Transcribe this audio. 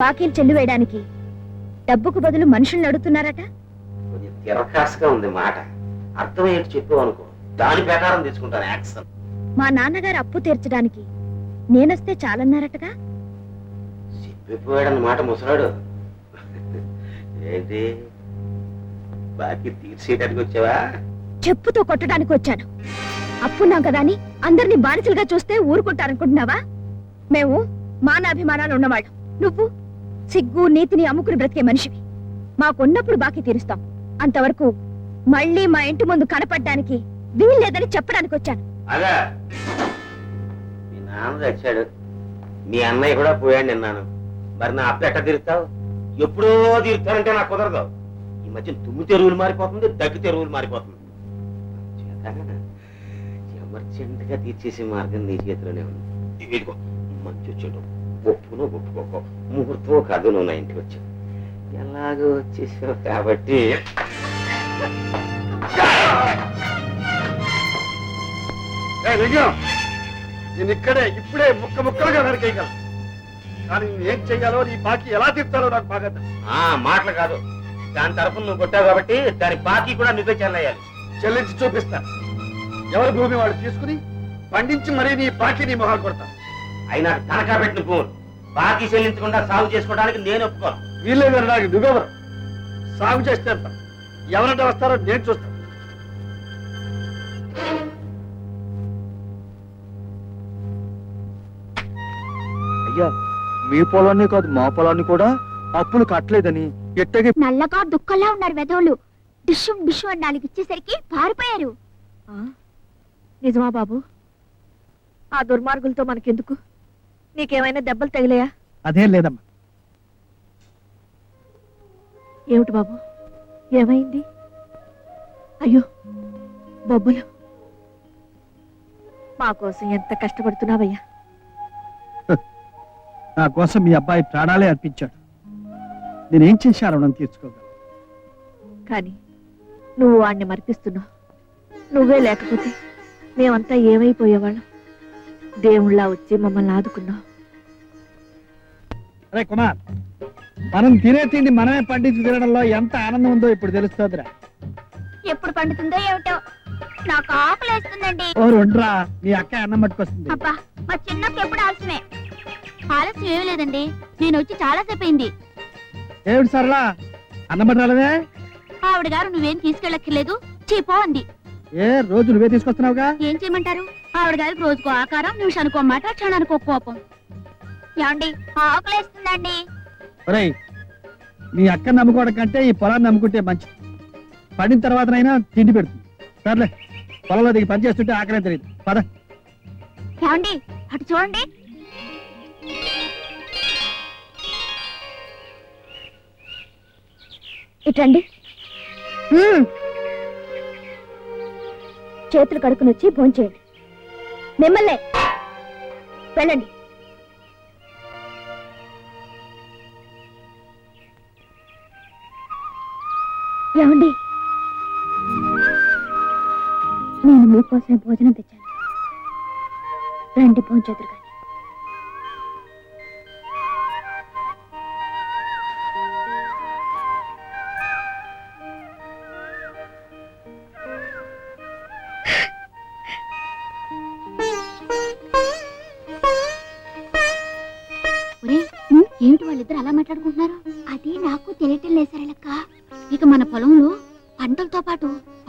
బాకీలు చెల్లి వేయడానికి డబ్బుకు బదులు కొంచెం తిరకాసుగా ఉంది మాట. అర్థమయ్యేట్టు చెప్పావు అనుకో. దాని ప్రకారం తీసుకుంటాను యాక్షన్. మా నాన్నగారు అప్పు తీర్చడానికి నేనొస్తే చాలన్నారటగా? చెప్పిపోయాడన్న మాట ముసలాడు. ఏంటి? బాకీ తీర్చేయడానికి వచ్చావా? చెప్పుతో కొట్టడానికి వచ్చాను. అప్పున్నాం కదా అని అందరినీ బానిసలుగా చూస్తే ఊరుకుంటారనుకుంటున్నావా? మేము మానాభిమానాలు ఉన్నవాళ్ళం. నువ్వు? సిగ్గు నీతిని అమ్ముకుని బ్రతికే మనిషివి. మాకున్నప్పుడు బాకీ తీరుస్తాం. అంతవరకు మళ్ళీ మా ఇంటి ముందు కనపడడానికి వీల్లేదని చెప్పడానికి వచ్చాను. అదా. మీ నాన్న తెచ్చాడు. మీ అన్నయ్య కూడా పోయాడు నిన్నాను. మరి నా అప్పు ఎట్ట తీరుతావు ఎప్పుడో తీరుతానంటే నాకు కుదరదు. ఈ మధ్య తుమ్ము తెరువులు మారిపోతుంది దగ్గు తెరువులు మారిపోతుంది. ఎమర్జెంట్గా తీర్చేసే మార్గం నీ చేతిలోనే ఉంది. ఇదిగో మంచి వచ్చేటప్పుడు ఒప్పును ఒప్పుకోకో ముహూర్తం కాదు నువ్వు నా ఇంటికి వచ్చావు. ఎలాగో వచ్చేసావు కాబట్టి. నేను ఇక్కడే ఇప్పుడే ముక్క ముక్కలుగా నరికేయగలను. కానీ నేను ఏం చెయ్యాలో నీ బాకీ ఎలా తీర్చాలో నాకు బాగా మాటలు కాదు. దాని తరఫున నువ్వు కొట్టావు కాబట్టి దాని బాకీ కూడా నువ్వే చెల్లయ్యాలి చెల్లించి చూపిస్తా. ఎవరి భూమి వాడు తీసుకుని పండించి మరీ నీ బాకీ నీ మొహాలు కొడతా అయినా తనఖా పెట్టిన భూములు బాకీ చెల్లించకుండా సాగు చేసుకోవడానికి నేను ఒప్పుకోను. వీళ్ళేదని నాకు నువ్వెవరు సాగు చేస్తే ఎవరంటే వస్తారో నేను చూస్తాను. అయ్యా మీ పొలాన్ని కాదు మా పొలాన్ని కూడా అప్పులు కట్టలేదని ఎట్టగే నల్లగా దుఃఖంలా ఉన్నారు వెధవులు డిషు డిషు అని నాలుగు ఇచ్చేసరికి పారిపోయారు. నిజమా బాబు? ఆ దుర్మార్గులతో మనకెందుకు? నీకేమైనా దెబ్బలు తగిలాయా? అదేం లేదమ్మా. ఏమిటి బాబు? ఏమైంది? అయ్యో బొబ్బులు. మా కోసం ఎంత కష్టపడుతున్నావయ్యా? నా కోసం మీ అబ్బాయి ప్రాణాలే అర్పించాడు. నేనేం చేశాను రుణం తీర్చుకోగలను. కానీ నువ్వు వాణ్ణి మర్పిస్తున్నావు. నువ్వే లేకపోతే మేమంతా ఏమైపోయేవాళ్ళం? దేవుళ్ళ వచ్చి మమ్మల్ని ఆదుకున్నావు. అరే కుమార్ మనం తినే తిండి మనమే పండించి తినడంలో ఎంత ఆనందం ఉందో ఇప్పుడు తెలుస్తుందిరా. ఎప్పుడు పండుతుందో ఏమిటో నాకు ఆకలేస్తుందండి. ఓ రెండ్రా మీ అక్క అన్నం పట్టుకొస్తుంది. అబ్బా మా చిన్నకి ఎప్పుడు ఆలస్యమే. ఆలస్యం ఏమీ లేదండి నేను వచ్చి చాలా సేపు అయింది. ఏమిటి సరళా అన్నం పట్టాలవే ఆవిడ గారు నువ్వేం తీసుకెళ్ళక్కర్లేదు చీపో అంది. ఏ రోజు నువ్వే తీసుకొస్తున్నావుగా? ఏం చేయమంటారు? ఆవిడ గారికి రోజుకో ఆకారం నిమిషానికో మాట క్షణానికో కోపం. ఏమండి ఆకలేస్తుందండి. ఒరేయ్ మీ అక్క నమ్ముకోవడం కంటే ఈ పొలాన్ని నమ్ముకుంటే మంచిది. పడిన తర్వాతనైనా తిండి పెడుతుంది. సర్లే పొలంలో దిగి పని చేస్తుంటే ఆకలే తెలియదు పద. ఏమండి అటు చూడండి. ఇటండి. చేతులు కడుకుని వచ్చి భోంచేయండి. మిమ్మల్నే. వెళ్ళండి. ఏమండి? నేను మీకోసమే భోజనం తెచ్చాను. రండి భోంచేతురు ఏమిటి వాళ్ళిద్దరు అలా మాట్లాడుకుంటున్నారు? అది నాకు తెలియటం లేదు సరేలక్క ఇక మన పొలంలో పంటలతో పాటు